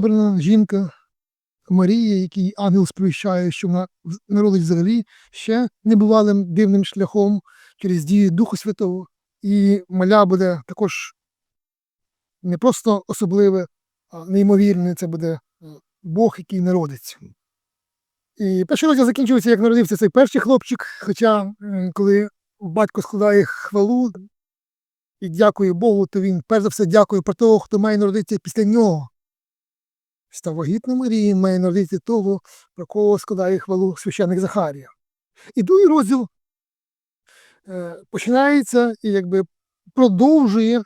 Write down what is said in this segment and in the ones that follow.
Вибрана жінка Марія, який ангел сповіщає, що вона народить взагалі ще небувалим дивним шляхом через дію Духу Святого. І маля буде також не просто особливе, а неймовірне. Це буде е, Бог, який народиться. І перший розділ закінчується, як народився цей перший хлопчик. Хоча, коли батько складає хвалу і дякує Богу, то він перш за все дякує про того, хто має народитися після нього. Став вагітна Марії має народити того, про кого складає хвалу священник Захарія. І другий розділ е, починається і якби продовжує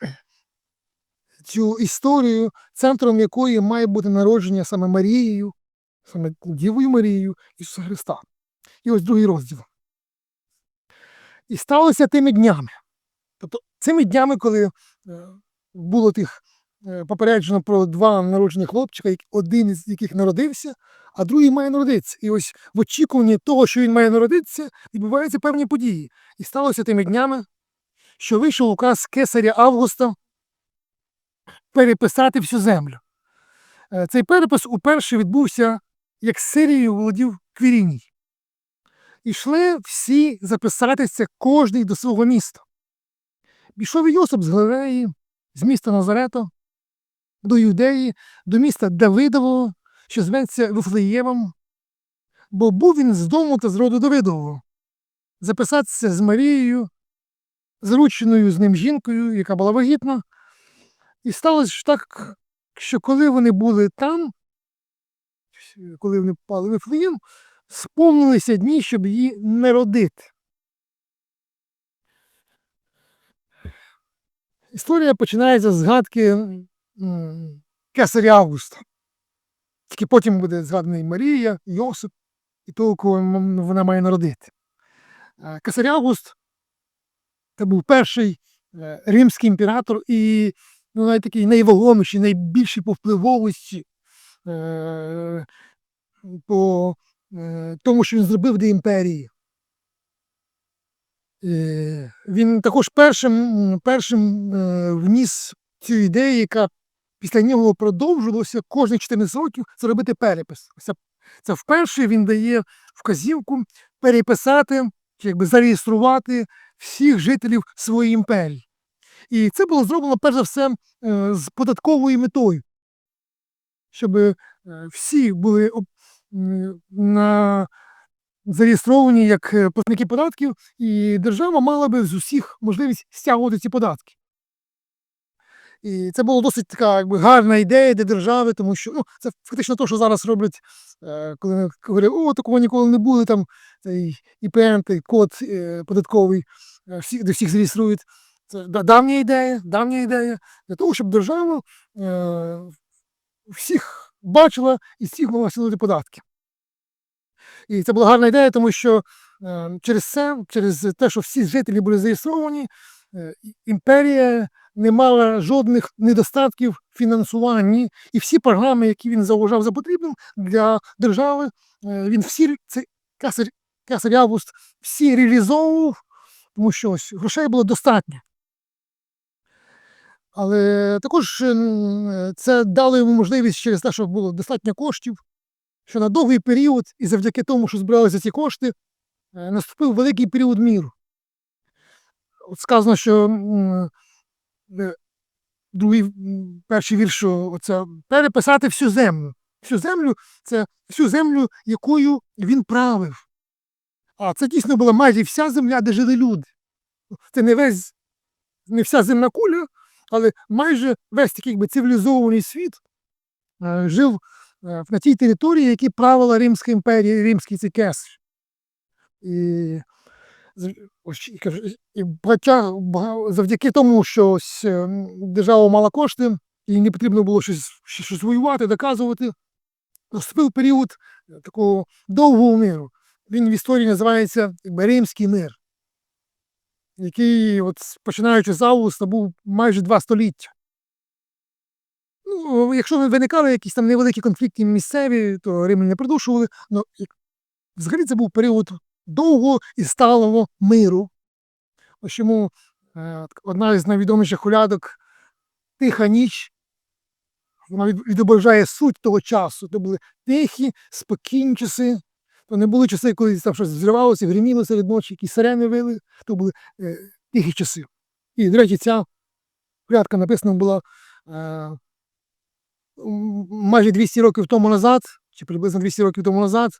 цю історію, центром якої має бути народження саме Марією, саме Дівою Марією Ісуса Христа. І ось другий розділ. І сталося тими днями. Тобто цими днями, коли е, було тих попереджено про два народжені хлопчика, один із яких народився, а другий має народитися. І ось в очікуванні того, що він має народитися, відбуваються певні події. І сталося тими днями, що вийшов указ кесаря Августа переписати всю землю. Е, Цей перепис уперше відбувся, як Сирією володів Квіріній. Ішли всі записатися кожний до свого міста. Пішов і Йосип з Галилеї, з міста Назарета, до Юдеї, до міста Давидового, що зветься Вифлеємом, бо був він з дому та з роду Давидового, записатися з Марією, зрученою з ним жінкою, яка була вагітна. І сталося ж так, що коли вони були там, коли вони попали в Вифлеєм, сповнилися дні, щоб її не родити. Історія починається з згадки кесаря Августа. Тільки потім буде згаданий Марія, Йосип і того, кого вона має народити. Е, Кесар Август це був перший е, римський імператор і ну, навіть такий найвагоміший, найбільший по впливовості е, по тому, що він зробив для імперії. Він також першим, першим вніс цю ідею, яка після нього продовжувалася кожні 14 років це робити перепис. Це, це вперше він дає вказівку переписати, чи якби зареєструвати всіх жителів своєї імперії. І це було зроблено перш за все е, з податковою метою, щоб е, всі були на зареєстровані як е, платники податків, і держава мала би з усіх можливість стягувати ці податки. І це була досить така якби, гарна ідея для держави, тому що ну, це фактично те, що зараз роблять, е, коли говорять, о, такого ніколи не було, там цей ІПН, той код е, податковий, е, всі, де всіх зареєструють. Це давня ідея, давня ідея для того, щоб держава всіх бачила і всіх могла сілити податки. І це була гарна ідея, тому що через це, через те, що всі жителі були зареєстровані, імперія не мала жодних недостатків в фінансуванні, і всі програми, які він зауважав за потрібним для держави, е, він всі це кесар, кесар Август всі реалізовував, тому що ось грошей було достатньо. Але також е, це дало йому можливість через те, що було достатньо коштів, що на довгий період, і завдяки тому, що збиралися ці кошти, е, наступив великий період міру. От сказано, що е, другий перший вірш, що оце переписати всю землю. Всю землю це всю землю, якою він правив. А це дійсно була майже вся земля, де жили люди. Це не весь, не вся земна куля, але майже весь такий якби, цивілізований світ е, жив е, на тій території, які правила Римська імперія, Римський цей кесар. І, і завдяки тому, що е, держава мала кошти, і не потрібно було щось, щось воювати, доказувати, наступив період е, такого довгого миру. Він в історії називається Римський мир, який, от, починаючи з августа, був майже два століття. Ну, якщо виникали якісь там невеликі конфлікти місцеві, то римляни не придушували. Ну, взагалі це був період довгого і сталого миру. Ось чому е, одна із найвідоміших колядок Тиха ніч вона відображає суть того часу. Це були тихі, спокійні часи. То не були часи, коли там щось взривалося, гриміло серед ночі, якісь сирени вили. То були е, тихі часи. І, до речі, ця порядка написана була е, майже 200 років тому назад, чи приблизно 200 років тому назад,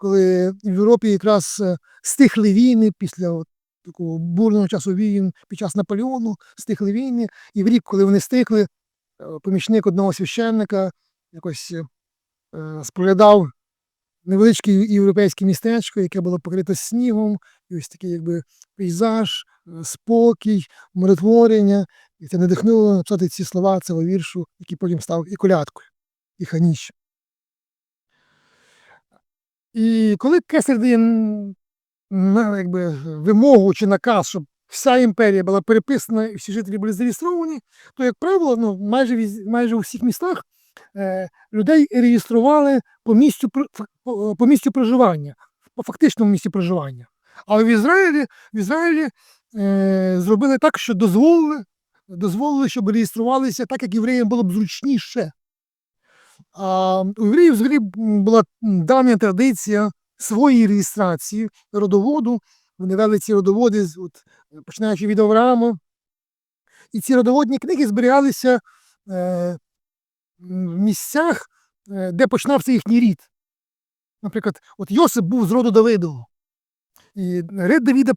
коли в Європі якраз е, стихли війни після от такого бурного часу війн під час Наполеону, стихли війни, і в рік, коли вони стихли, е, помічник одного священника якось е, споглядав невеличке європейське містечко, яке було покрите снігом, і ось такий якби пейзаж, спокій, миротворення. І це надихнуло написати ці слова цього віршу, який потім став і колядкою, і ханіщем. І коли кесар дає якби, вимогу чи наказ, щоб вся імперія була переписана і всі жителі були зареєстровані, то, як правило, ну, майже, майже у всіх містах е, людей реєстрували по місцю, по, по місцю проживання, по фактичному місці проживання. Але в Ізраїлі, в Ізраїлі е, зробили так, що дозволили, дозволили, щоб реєструвалися так, як євреям було б зручніше. А у євреїв взагалі була давня традиція своєї реєстрації родоводу. Вони вели ці родоводи, от, починаючи від Авраама. І ці родоводні книги зберігалися е, в місцях, е, де починався їхній рід. Наприклад, от Йосип був з роду Давидового. І рід Давида,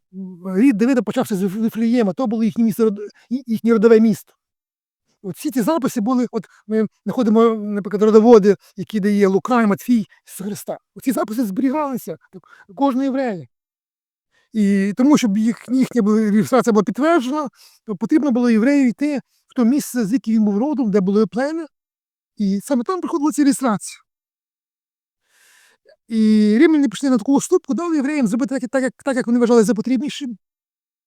рід Давида почався з Вифлеєма, то було їхнє, ї- їхнє родове місто. Всі ці записи були, от ми знаходимо, наприклад, родоводи, які дає Лука і Матфій з Христа. Оці записи зберігалися так, кожного єврея. І тому, щоб їх, їхня реєстрація була підтверджена, то потрібно було єврею йти в то місце, звідки він був родом, де було плем'я, і саме там приходила ця реєстрація. І римляни пішли на таку уступку, дали євреям зробити так, так, як, так, як вони вважали за потрібнішим.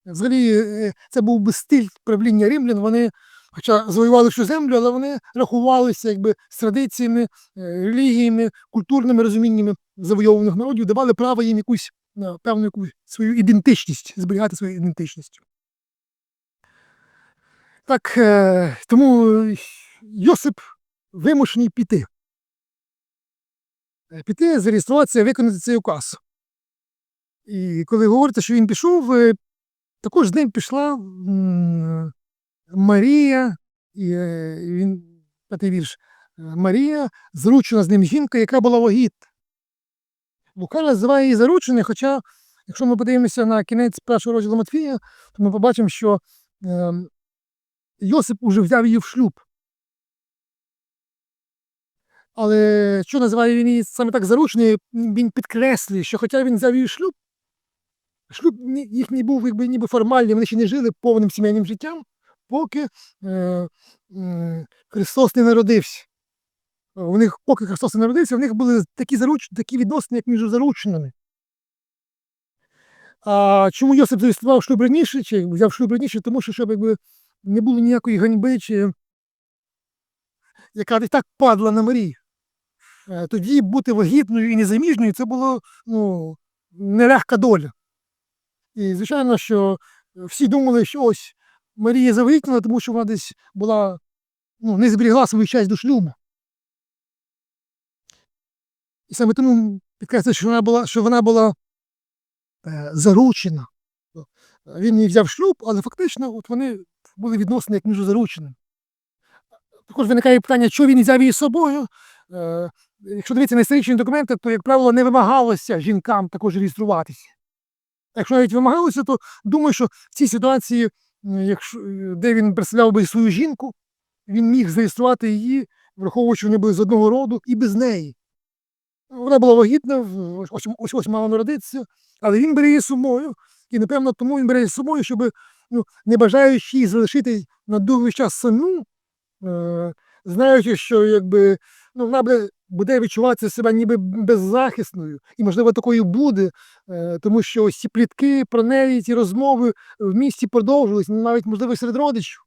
Взагалі, е, це був би стиль правління римлян. Вони, хоча завоювали всю землю, але вони рахувалися якби з традиціями, е, релігіями, культурними розуміннями завойовуваних народів, давали право їм якусь на певну якусь свою ідентичність, зберігати свою ідентичність. Так, е, тому Йосип вимушений піти. Е, Піти, зареєструватися, виконати цей указ. І коли говорите, що він пішов, е, також з ним пішла Марія, і е, він, п'ятий вірш, е, Марія, зручена з ним жінка, яка була вагітна. Лука називає її зарученою, хоча, якщо ми подивимося на кінець першого розділу Матфія, то ми побачимо, що е, Йосип уже взяв її в шлюб. Але що називає він її саме так зарученою, він підкреслює, що хоча він взяв її в шлюб, шлюб ні- їхній був якби, ніби формальний, вони ще не жили повним сімейним життям, поки е, м, Христос не народився. У них, поки Христос не народився, в них були такі, заруч... такі відносини, як між зарученими. А чому Йосип зареєстрував шлюб раніше, чи взяв шлюб раніше, тому що щоб якби, не було ніякої ганьби, чи, яка і так падла на Марію. Е, Тоді бути вагітною і незаміжньою це було ну, нелегка доля. І звичайно, що всі думали, що ось Марія завагітніла, тому що вона десь була, ну, не зберігла свою честь до шлюбу. І саме тому підкреслює, що вона була, що вона була е, заручена. Він її взяв шлюб, але фактично от вони були відносини як між зарученими. Також виникає питання, що він взяв її з собою. Е, якщо дивитися на історичні документи, то, як правило, не вимагалося жінкам також реєструватися. Якщо навіть вимагалося, то думаю, що в цій ситуації, якщо, е, де він представляв би свою жінку, він міг зареєструвати її, враховуючи, вони були з одного роду, і без неї. Вона була вагітна, ось ось ось мала народитися, але він бере її з собою. І, напевно, тому він бере її з собою, щоб, ну, не бажаючи її залишити на довгий час саму, е, знаючи, що якби, ну, вона буде, буде відчувати себе ніби беззахисною, і, можливо, такою буде, е, тому що ось ці плітки про неї, ці розмови в місті продовжились, навіть, можливо, серед родичів.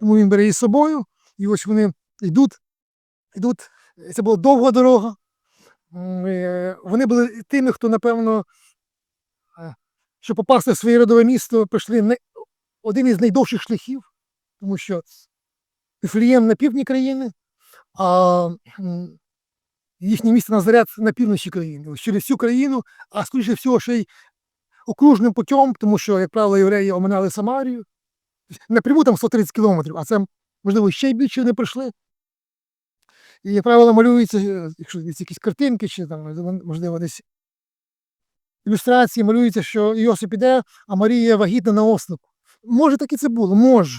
Тому він бере її з собою, і ось вони йдуть, йдуть. Це була довга дорога. Е, Вони були тими, хто, напевно, е, щоб попасти в своє родове місто, пройшли один із найдовших шляхів, тому що Вифлеєм на півдні країни, а їхнє місце Назарет на півночі країни. Через всю країну, а скоріше всього, ще й окружним путем, тому що, як правило, євреї оминали Самарію. Напряму там 130 кілометрів, а це, можливо, ще й більше не пройшли. І, як правило, малюються, е, якщо десь якісь картинки, чи там, можливо, десь ілюстрації малюється, що Йосип іде, а Марія вагітна на ослику. Може, так і це було, може.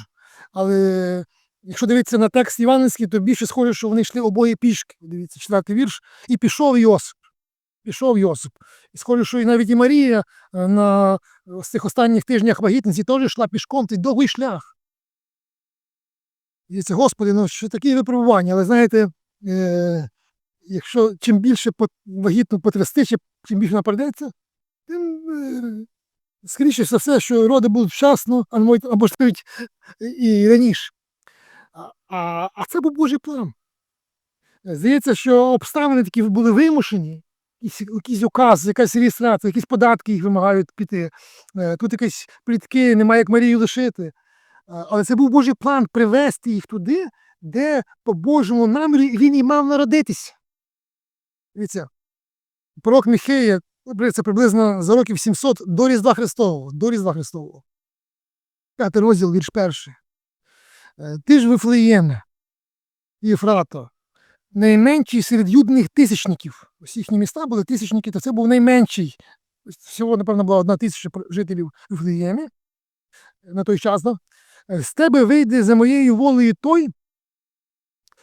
Але якщо дивитися на текст Іванівський, то більше схоже, що вони йшли обоє пішки. Дивіться, четвертий вірш. І пішов Йосип. Пішов Йосип. І схоже, що і навіть і Марія е, на з цих останніх тижнях вагітниці теж йшла пішком цей довгий шлях. І це, Господи, ну що такі випробування, але знаєте, е, якщо чим більше по, вагітну потрясти, чим, більше нападеться, тим е, скоріше все, що роди будуть вчасно, або ж навіть і раніше. А, а, це був Божий план. Здається, що обставини такі були вимушені, якісь, якісь укази, якась реєстрація, якісь податки їх вимагають піти. Е, Тут якісь плітки, немає як Марію лишити. Е, Але це був Божий план привести їх туди, де по Божому намірі він і мав народитися. Дивіться, пророк Міхея, це приблизно за років 700 до Різдва Христового. До Різдва Христового. П'ятий розділ, вірш перший. Е, Ти ж Вифлеєме, Єфрато, найменший серед юдних тисячників. Ось їхні міста були тисячники, то це був найменший. Всього, напевно, була одна тисяча жителів Вифлеємі на той час. да. Е, З тебе вийде за моєю волею той,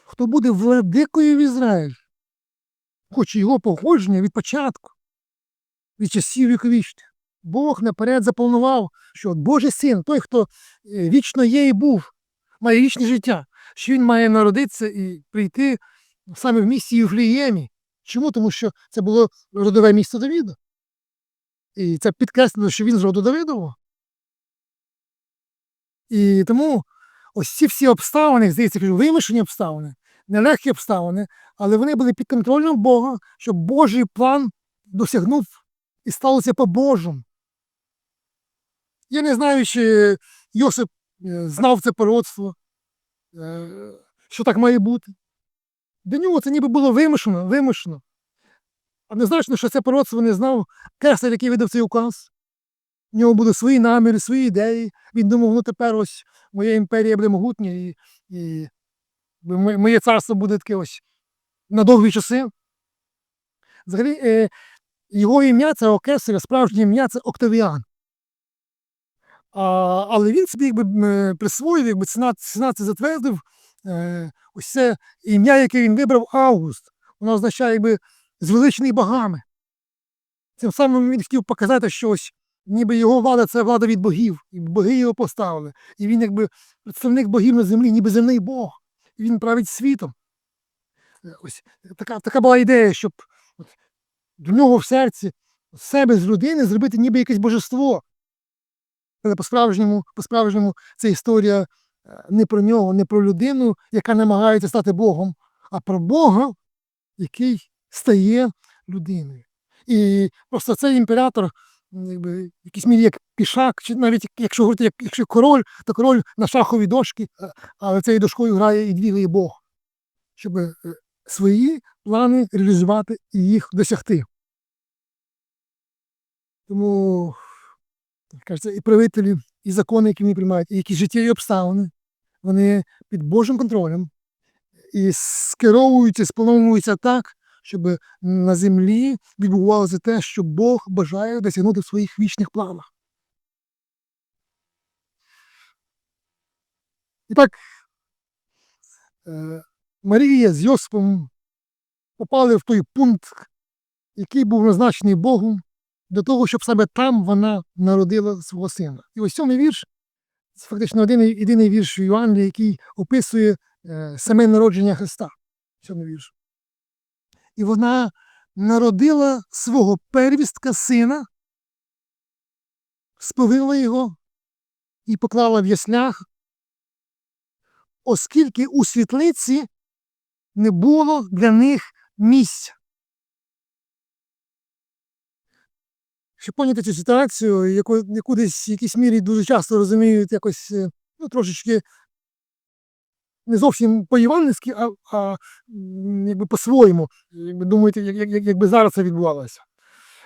хто буде владикою в Ізраїль. Хоч його походження від початку, від часів віковічних. Бог наперед запланував, що Божий син, той, хто е, вічно є і був, має вічне життя, що він має народитися і прийти саме в місті Євфліємі. Чому? Тому що це було родове місто Давіда. І це підкреслено, що він з роду Давидового. І тому ось ці всі обставини, здається, вимушені обставини, нелегкі обставини, але вони були під контролем Бога, щоб Божий план досягнув і сталося по-божому. Я не знаю, чи Йосип знав це пророцтво, е, що так має бути. Для нього це ніби було вимушено, вимушено. А незначно, що це пророцтво не знав кесар, який видав цей указ. У нього були свої наміри, свої ідеї. Він думав, ну тепер ось моя імперія буде могутня, і, і моє царство буде таке ось на довгі часи. Взагалі, е, його ім'я це Кесаря, справжнє ім'я це Октавіан. А, але він собі якби е, присвоїв, якби сенат, сенат це затвердив. Е, ось це ім'я, яке він вибрав Август. Воно означає якби звеличений богами. Тим самим він хотів показати, що ніби його влада це влада від богів, і боги його поставили. І він якби представник богів на землі, ніби земний Бог. І він править світом. Е, Ось така, така була ідея, щоб от, до нього в серці себе з людини зробити ніби якесь божество. Але по-справжньому, по-справжньому це історія е, не про нього, не про людину, яка намагається стати Богом, а про Бога, який стає людиною. І просто цей імператор, якби, якійсь мірі як пішак, чи навіть якщо говорити, як, якщо король, то король на шаховій дошці, е, але цією дошкою грає і двігає Бог, щоб е, свої плани реалізувати і їх досягти. Тому кажеться, і правителі, і закони, які вони приймають, і якісь життєві обставини, вони під Божим контролем і скеровуються, сплановуються так, щоб на землі відбувалося те, що Бог бажає досягнути в своїх вічних планах. І так, е, Марія з Йосипом попали в той пункт, який був назначений Богом для того, щоб саме там вона народила свого сина. І ось сьомий вірш це фактично один єдиний вірш Євангелії, який описує е, саме народження Христа. Сьомий вірш. І вона народила свого первістка сина, сповила його і поклала в яслях, оскільки у світлиці не було для них місця. Щоб поняти цю ситуацію, яку, яку десь в якійсь мірі дуже часто розуміють якось е, ну, трошечки не зовсім по-іванницьки, а, а якби по-своєму. Якби думаєте, як, як, як- якби зараз це відбувалося.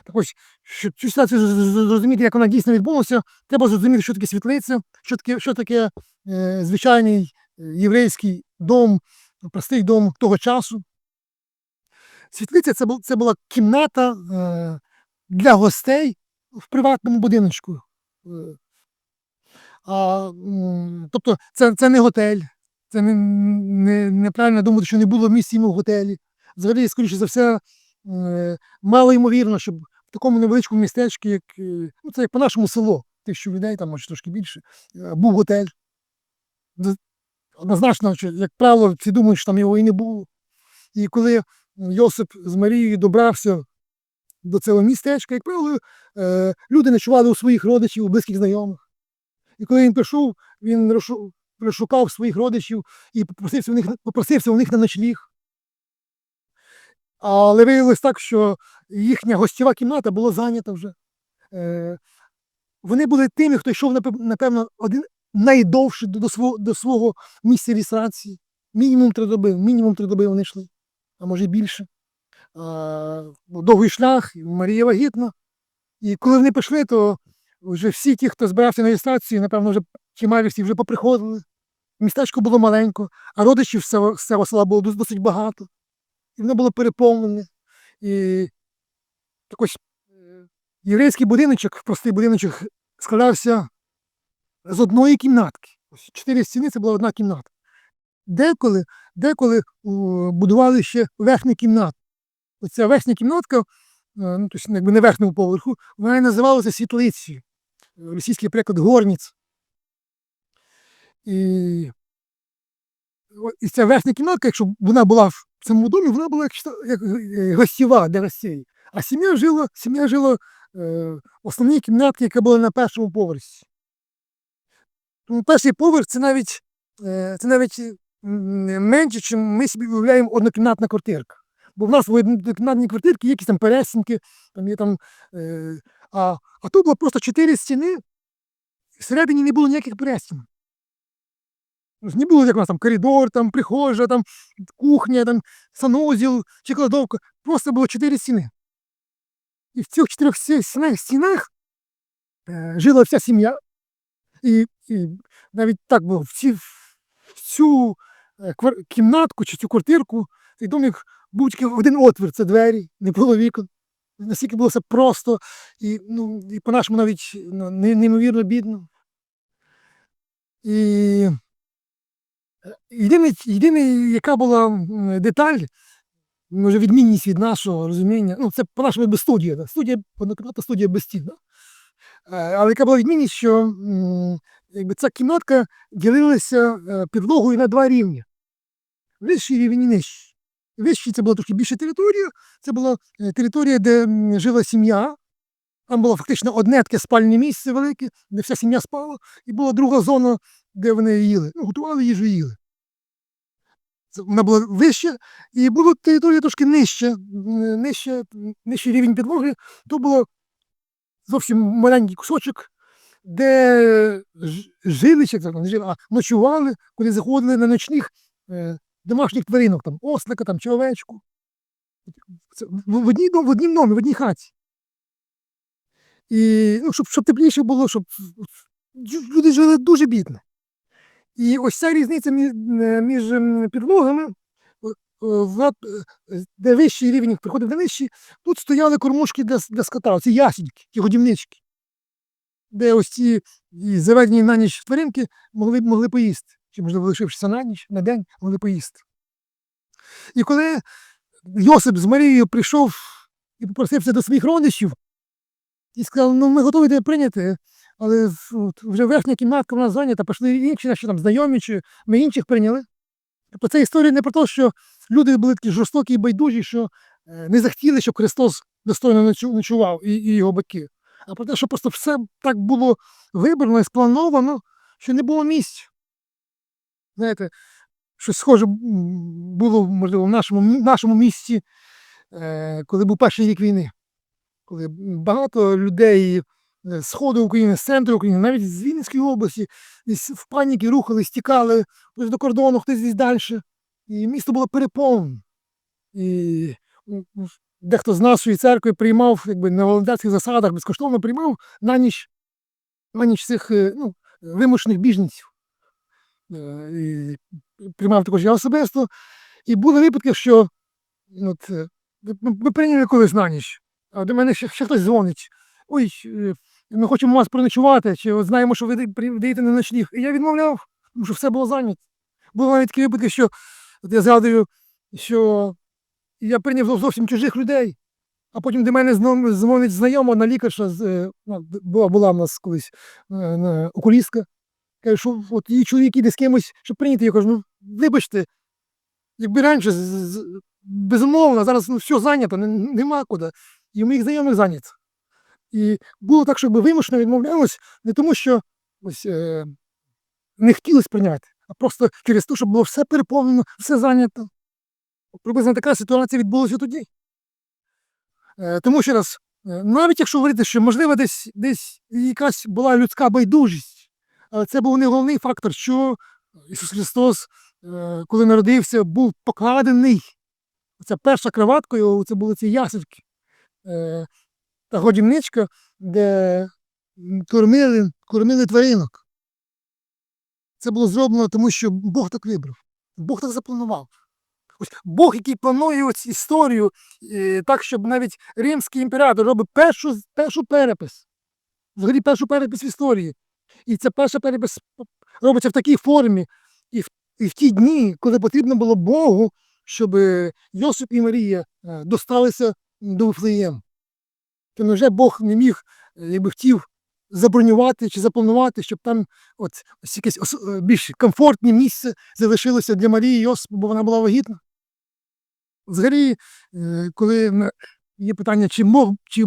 Так ось, щоб цю ситуацію зрозуміти, як вона дійсно відбулася, треба зрозуміти, що таке світлиця, що таке, що таке е, звичайний е, єврейський дом, простий дом того часу. Світлиця це, бу- це була кімната е, для гостей в приватному будиночку. Е, А, тобто це, це не готель, це не, не, неправильно думати, що не було місць йому в готелі. Взагалі, скоріше за все, е, мало ймовірно, щоб в такому невеличкому містечку, як е, ну, це як по-нашому село, тисячу людей, там може трошки більше, був готель. Однозначно, як правило, всі думають, що там його і не було. І коли Йосип з Марією добрався до цього містечка, як правило, е, люди ночували у своїх родичів, у близьких знайомих. І коли він прийшов, він розшу- розшукав своїх родичів і попросився у них, попросився у них на ночліг. Але виявилось так, що їхня гостєва кімната була зайнята вже. Е, вони були тими, хто йшов, напевно, один найдовше до, свого, до свого місця реєстрації. Мінімум три доби, мінімум три доби вони йшли, а може більше. А, ну, довгий шлях, Марія вагітна. І коли вони пішли, то вже всі ті, хто збирався на реєстрацію, напевно, вже чималі всі вже поприходили. Містечко було маленько, а родичів з цього, села було досить багато. І воно було переповнене. І так е, єврейський будиночок, простий будиночок, складався з одної кімнатки. Ось чотири стіни це була одна кімната. Деколи, деколи будували ще верхню кімнату. Оця верхня кімнатка, е, ну, тобто, якби не верхньому поверху, вона і називалася світлицею. Російський приклад горніць. І, і ця верхня кімнатка, якщо вона була в цьому домі, вона була як, як е, гостєва для гостей. А сім'я жила, сім'я жила е, в основній кімнатці, яка була на першому поверсі. Тому перший поверх це навіть, це навіть менше, ніж ми собі уявляємо однокімнатна квартирка. Бо в нас в однокімнатній квартирці якісь там пересінки, там є там, е, а, а тут було просто чотири стіни, всередині не було ніяких пересін. Тобто Не було як у нас там коридор, там прихожа, там кухня, там санузел чи кладовка. Просто було чотири стіни. І в цих чотирьох стінах, стінах е, жила вся сім'я. І, і навіть так було, в цю е, квар- кімнатку чи цю квартирку, цей домик тільки один отвір, це двері, не було вікон. Настільки було все просто і, ну, і по-нашому навіть ну, не- неймовірно бідно. І єдине, єдине, яка була деталь, може відмінність від нашого розуміння, ну це по-нашому без студія, да? студія, однокімнатна студія без стін. Да? Е, Але яка була відмінність, що якби ця кімнатка ділилася е, підлогою на два рівні. Вищий рівень і нижчий. Вищий це була трошки більша територія, це була е, територія, де жила сім'я. Там було фактично одне таке спальне місце велике, де вся сім'я спала, і була друга зона, де вони їли. Ну, готували їжу і їли. Вона була вища, і була територія трошки нижча, нижче, нижчий рівень підлоги. То було зовсім маленький кусочок, де жили, чи не жили, а ночували, коли заходили на ночних е, домашніх тваринок, там, ослика там, чи овечку. В, одній, в однім домі, в одній хаті. І ну, щоб, щоб тепліше було, щоб люди жили дуже бідно. І ось ця різниця між, між ем, підлогами, е, де вищий рівень приходив на нижчий, тут стояли кормушки для, для скота, ці ясіньки, ті годівнички, де ось ці заведені на ніч тваринки могли, могли поїсти. Чи, можливо, лишившися на ніч, на день, могли поїсти. І коли Йосип з Марією прийшов і попросився до своїх родичів, і сказав, ну ми готові тебе прийняти, але от, вже верхня кімнатка в нас зайнята, пішли інші наші там знайомі, чи ми інших прийняли. Тобто це історія не про те, що люди були такі жорстокі і байдужі, що е, не захотіли, щоб Христос достойно ночував і, і його батьки. А про те, що просто все так було вибрано і сплановано, що не було місць. Знаєте, щось схоже було, можливо, в нашому, нашому місті, е, коли був перший рік війни коли багато людей е, з сходу України, з центру України, навіть з Вінницької області, десь в паніки рухались, тікали хтось до кордону, хтось десь далі. І місто було переповнене. І дехто з нашої церкви приймав якби, на волонтерських засадах, безкоштовно приймав на ніч, на ніч цих е, ну, вимушених біженців. Е, І приймав також я особисто. І були випадки, що от, е, ми прийняли колись на ніч, а до мене ще, ще хтось дзвонить. Ой, е, ми хочемо вас проночувати, чи от знаємо, що ви ди- при- даєте на ночліг. І я відмовляв, тому що все було зайнято. Були навіть такі випадки, що от я згадую, що я прийняв зовсім чужих людей, а потім до мене дзвонить знайома на лікарша, е, ну, була, була в нас колись окулістка. Каже, що от її чоловік іде з кимось, щоб прийняти. Я кажу, ну вибачте, якби раніше, безумовно, зараз ну, все зайнято, не- нема куди. І у моїх знайомих зайнято. І було так, щоб вимушено відмовлялось не тому, що ось, е, не хотілося прийняти, а просто через те, що було все переповнено, все зайнято. Приблизно така ситуація відбулася тоді. Е, тому ще раз, е, навіть якщо говорити, що можливо десь, десь якась була людська байдужість, це був не головний фактор, що Ісус Христос, е, коли народився, був покладений. Ця перша кроватка його, це були ці ясельки. Е, та годівничка, де кормили, кормили тваринок. Це було зроблено, тому що Бог так вибрав. Бог так запланував. Ось Бог, який планує ось історію е, так, щоб навіть римський імператор робить першу, першу перепис. Взагалі першу перепис в історії. І ця перша перепис робиться в такій формі. І в, і в ті дні, коли потрібно було Богу, щоб Йосип і Марія е, досталися до Вифлеєм. То невже Бог не міг, е, якби хотів забронювати чи запланувати, щоб там от якесь е, більш комфортне місце залишилося для Марії Йосипа, бо вона була вагітна. Взагалі, е, коли є питання, чи Бог, чи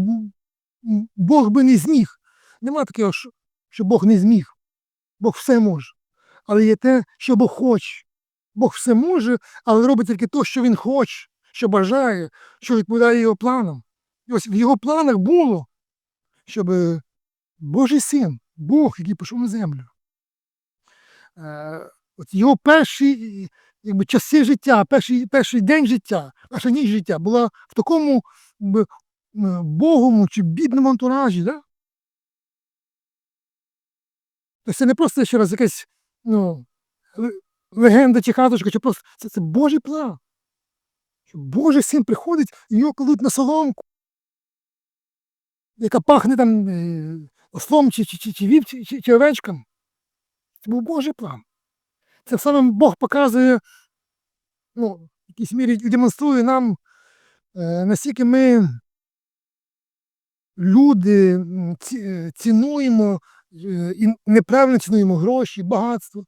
Бог би не зміг. Нема такого, що, що Бог не зміг. Бог все може. Але є те, що Бог хоче. Бог все може, але робить тільки те, що він хоче, що бажає, що відповідає його планам. І ось в його планах було, щоб Божий син, Бог, який пішов на землю. Е, от його перші якби, часи життя, перший, перший день життя, перша ніч життя була в такому якби, богому чи бідному антуражі. Да? Тобто це не просто ще раз якась ну, легенда чи хаточка, чи просто це, це Божий план. Божий син приходить і його кладуть на соломку, яка пахне там е, ослом чи, чи, чи, чи вів, чи, чи, чи овечком. Це був Божий план. Це саме Бог показує, ну, в якійсь мірі і демонструє нам, е, наскільки ми люди е, цінуємо і неправильно цінуємо гроші, багатство.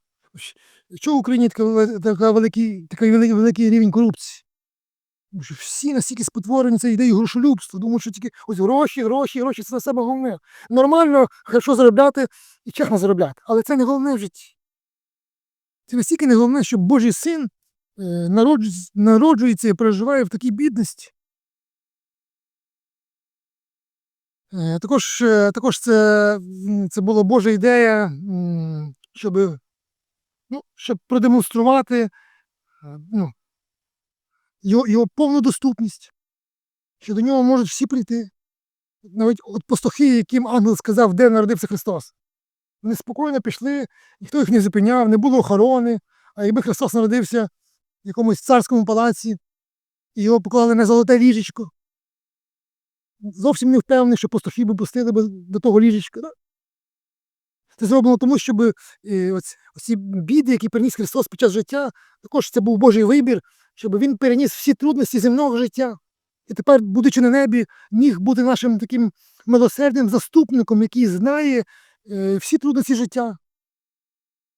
Чого в Україні така, така великий, такий великий, рівень корупції? Тому що всі настільки спотворені це ідею грошолюбства, думають, що тільки ось гроші, гроші, гроші це саме головне. Нормально, хорошо заробляти і чесно заробляти, але це не головне в житті. Це настільки не головне, що Божий син е, народжується і проживає в такій бідності. Е, Також, е, також це, це була Божа ідея, щоб, ну, щоб продемонструвати е, ну, його, його повну доступність, що до нього можуть всі прийти. Навіть от пастухи, яким ангел сказав, де народився Христос. Вони спокійно пішли, ніхто їх не зупиняв, не було охорони. А якби Христос народився в якомусь царському палаці, і його поклали на золоте ліжечко, зовсім не впевнений, що пастухи би пустили би до того ліжечка. Це зроблено тому, щоб е, оці біди, які приніс Христос під час життя, також це був Божий вибір, щоб він переніс всі трудності земного життя. І тепер, будучи на небі, міг бути нашим таким милосердним заступником, який знає е, всі трудності життя.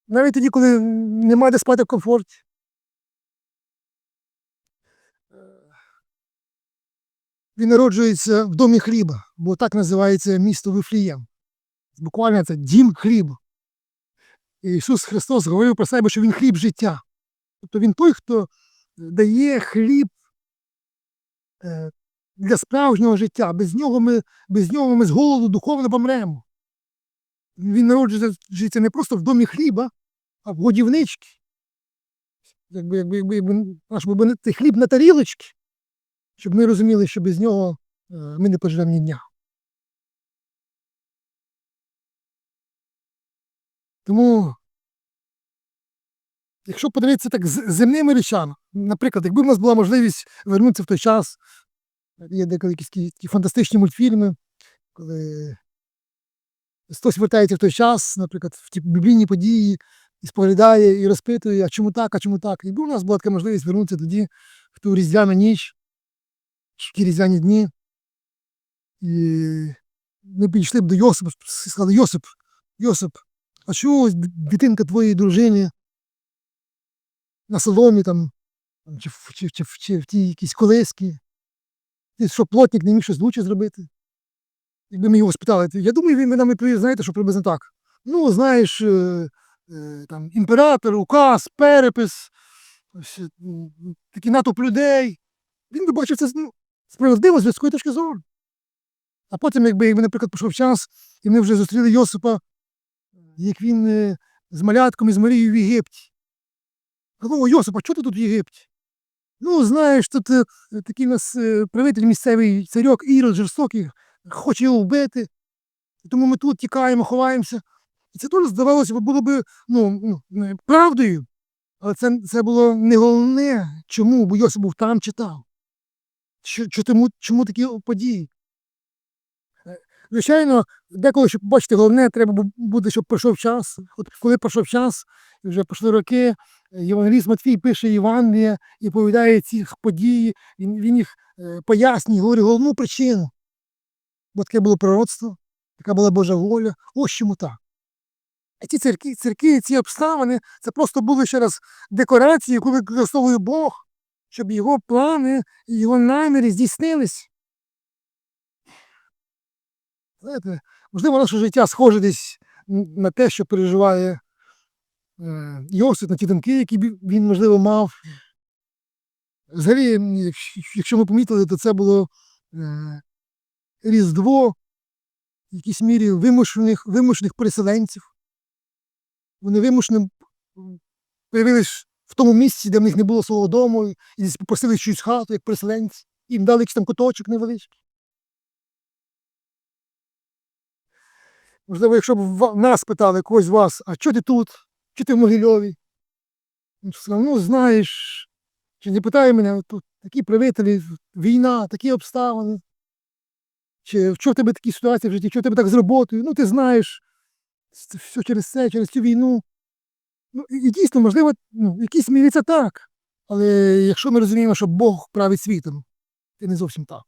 Навіть тоді, коли немає де спати в комфорті. Він народжується в домі хліба, бо так називається місто Вифлієм. Буквально це дім хліба. І Ісус Христос говорив про себе, що Він хліб життя. Тобто Він той, хто дає хліб е, для справжнього життя. Без нього ми, без нього ми з голоду духовно помремо. Він народжується не просто в домі хліба, а в годівнички. Якби, якби, якби, якби наш би був цей хліб на тарілочці, щоб ми розуміли, що без нього е, ми не поживемо ні дня. Тому, якщо подивитися так з земними речами, наприклад, якби в нас була можливість вернутися в той час, є деколи якісь такі, фантастичні мультфільми, коли хтось вертається в той час, наприклад, в ті біблійні події, і споглядає, і розпитує, а чому так, а чому так. Якби у нас була така можливість вернутися тоді, в ту різдвяну ніч, ті дні, і ми підійшли б до Йосипа, сказали, Йосип, Йосип, а чого дитинка твоєї дружини на соломі там, чи, чи, чи, чи в тій якійсь колиські? Ти що, плотник не міг щось лучше зробити? Якби ми його спитали, я думаю, він нам відповів, знаєте, що приблизно так. Ну, знаєш, е, е, там, імператор, указ, перепис, ось, такий натовп людей. Він би бачив це ну, справедливо з людської точки зору. А потім, якби, якби, наприклад, пішов час, і ми вже зустріли Йосипа, як він е, з малятком і з Марією в Єгипті. Кажу, Йосип, а чого ти тут в Єгипті? Ну, знаєш, тут е, такий у нас е, правитель місцевий царьок Ірод жорстокий, хоче його вбити. Тому ми тут тікаємо, ховаємося. І це теж здавалося, було б ну, ну, е, правдою. Але це, це було не головне, чому, бо Йосип був там читав. Що чому такі події? Е, Звичайно, деколи, щоб побачити головне, треба буде, щоб пройшов час. От коли пройшов час, і вже пройшли роки, е, Євангеліст Матвій пише Євангелія і повідає ці події, він, він їх е, пояснює, говорить головну причину. Бо таке було пророцтво, така була Божа воля. Ось чому так. А ці церкви, ці обставини це просто були ще раз декорації, яку використовує Бог, щоб його плани і його наміри здійснились. Знаєте, можливо, наше життя схоже десь на те, що переживає е, Йосип, на ті думки, які він, можливо, мав. Взагалі, якщо- ми помітили, то це було е, Різдво в якійсь мірі вимушених, вимушених переселенців. Вони вимушено появились в тому місці, де в них не було свого дому, і попросили щось хату, як переселенці. Їм дали якийсь там куточок невеличкий. Можливо, якщо б нас питали, когось з вас, а що ти тут? Чи ти в Могильові? Він сказав, ну знаєш, чи не питай мене, тут такі правителі, війна, такі обставини. Чи що в тебе такі ситуації в житті, що в тебе так з роботою? Ну, ти знаєш, все через це, через цю війну. Ну, і дійсно, можливо, ну, в якійсь мірі це так. Але якщо ми розуміємо, що Бог править світом, це не зовсім так.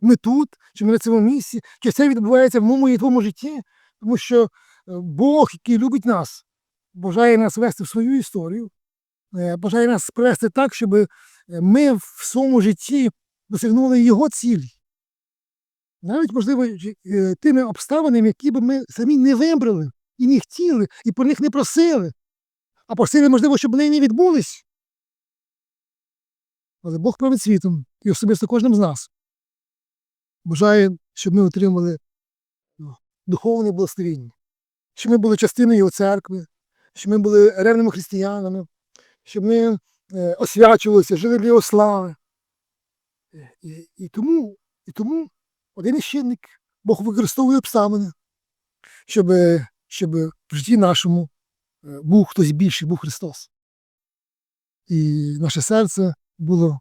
Ми тут, чи ми на цьому місці, чи це відбувається в моєму і твоєму житті, тому що е, Бог, який любить нас, бажає нас вести в свою історію, е, бажає нас привести так, щоб е, ми в своєму житті досягнули його цілі. Навіть, можливо, тими обставинами, які б ми самі не вибрали і не хотіли, і про них не просили, а просили, можливо, щоб вони не відбулись. Але Бог править світом і особисто кожним з нас. Бажає, щоб ми отримали ну, духовне благословіння, щоб ми були частиною його церкви, щоб ми були ревними християнами, щоб ми е, освячувалися, жили для його слави. Е, І, і, тому, і тому один із Бог використовує обставини, щоб, щоб в житті нашому е, був хтось більший, був Христос. І наше серце було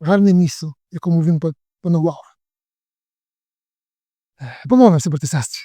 гарне місце, якому він панував. Е, Помолимося, брати сестри.